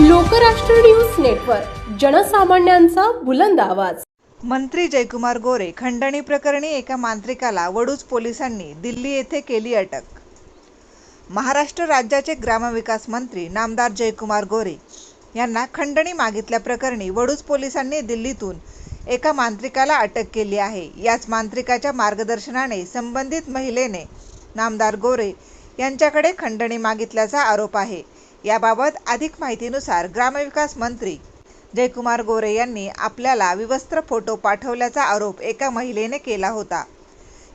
Lokrashtra news network जनसामान्यांचा बुलंद आवाज. मंत्री जयकुमार गोरे खंडणी प्रकरणी एका मांत्रिकाला वडूज पोलिसांनी दिल्ली येथे केली अटक. महाराष्ट्र राज्याचे ग्रामविकास मंत्री नामदार जयकुमार गोरे यांना खंडणी मागितल्याप्रकरणी वडूज पोलिसांनी दिल्लीतून एका मांत्रिकाला अटक केली आहे. याच मांत्रिकाच्या मार्गदर्शनाने संबंधित महिलेने नामदार गोरे यांच्याकडे खंडणी मागितल्याचा आरोप आहे. याबाबत अधिक माहितीनुसार ग्रामविकास मंत्री जयकुमार गोरे यांनी आपल्याला विवस्त्र फोटो पाठवल्याचा आरोप एका महिलेने केला होता.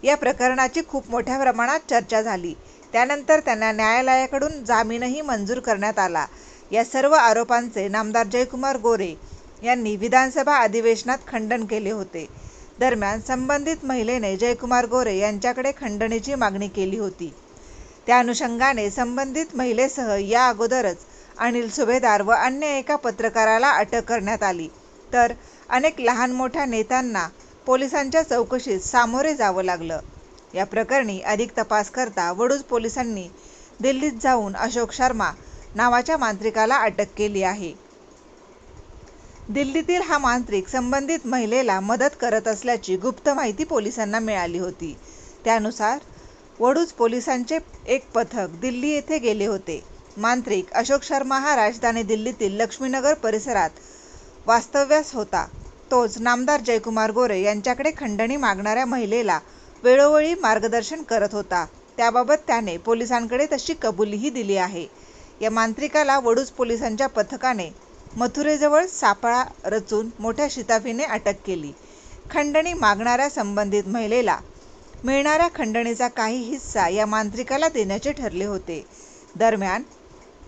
या प्रकरणाची खूप मोठ्या प्रमाणात चर्चा झाली. त्यानंतर त्यांना न्यायालयाकडून जामीनही मंजूर करण्यात आला. या सर्व आरोपांचे नामदार जयकुमार गोरे यांनी विधानसभा अधिवेशनात खंडन केले होते. दरम्यान संबंधित महिलेने जयकुमार गोरे यांच्याकडे खंडणीची मागणी केली होती. त्या अनुषंगाने संबंधित महिलेसह या अगोदरच अनिल सुभेदार व अन्य एका पत्रकाराला अटक करण्यात आली. तर अनेक लहान मोठ्या नेत्यांना पोलिसांच्या चौकशीत सामोरे जावं लागलं. या प्रकरणी अधिक तपास करता वडूज पोलिसांनी दिल्लीत जाऊन अशोक शर्मा नावाच्या मांत्रिकाला अटक केली आहे. दिल्लीतील हा मांत्रिक संबंधित महिलेला मदत करत असल्याची गुप्त माहिती पोलिसांना मिळाली होती. त्यानुसार वडूज पोलिसांचे एक पथक दिल्ली येथे गेले होते. मांत्रिक अशोक शर्मा हा राजधानी दिल्लीतील लक्ष्मीनगर परिसरात वास्तव्यास होता. तोच नामदार जयकुमार गोरे यांच्याकडे खंडणी मागणाऱ्या महिलेला वेळोवेळी मार्गदर्शन करत होता. त्याबाबत त्याने पोलिसांकडे तशी कबुलीही दिली आहे. या मांत्रिकाला वडूज पोलिसांच्या पथकाने मथुरेजवळ सापळा रचून मोठ्या शिताफीने अटक केली. खंडणी मागणाऱ्या संबंधित महिलेला मिळणाऱ्या खंडणीचा काही हिस्सा या मांत्रिकाला देण्याचे ठरले होते. दरम्यान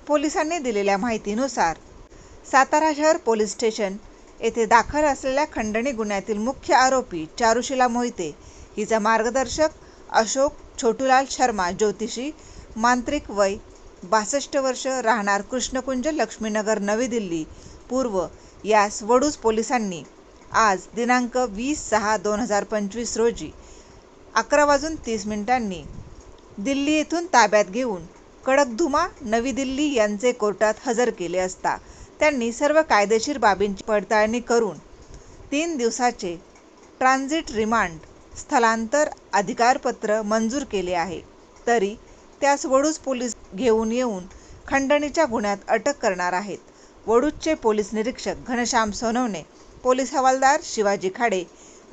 पोलिसांनी दिलेल्या माहितीनुसार सातारा शहर पोलीस स्टेशन येथे दाखल असलेल्या खंडणी गुन्ह्यातील मुख्य आरोपी चारुशिला मोहिते हिचा मार्गदर्शक अशोक छोटूलाल शर्मा ज्योतिषी मांत्रिक वय बासष्ट वर्ष राहणार कृष्णकुंज लक्ष्मीनगर नवी दिल्ली पूर्व यास वडूज पोलिसांनी आज दिनांक वीस सहा दोन हजार पंचवीस रोजी अकरा वाजून तीस मिनिटांनी. दिल्ली येथून ताब्यात घेऊन कडकधुमा नवी दिल्ली यांचे कोर्टात हजर केले असता त्यांनी सर्व कायदेशीर बाबींची पडताळणी करून तीन दिवसाचे ट्रान्झिट रिमांड स्थलांतर अधिकारपत्र मंजूर केले आहे. तरी त्यास वडूज पोलीस घेऊन येऊन खंडणीच्या गुन्ह्यात अटक करणार आहेत. वडूजचे पोलीस निरीक्षक घनश्याम सोनवणे पोलीस हवालदार शिवाजी खाडे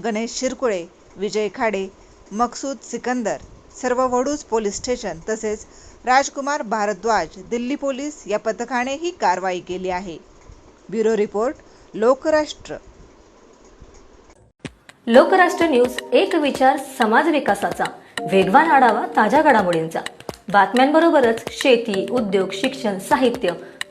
गणेश शिरकुळे विजय खाडे मकसूद सिकंदर सर्व वडूज पोलीस स्टेशन तसेच राजकुमार भारद्वाज दिल्ली पोलीस या पथकाने ही कारवाई केली आहे. Bureau report Lokrashtra. Lokrashtra news एक विचार समाज विकासाचा. वेगवान आढावा ताज्या घडामोडींचा. बातम्यांबरोबरच शेती उद्योग शिक्षण साहित्य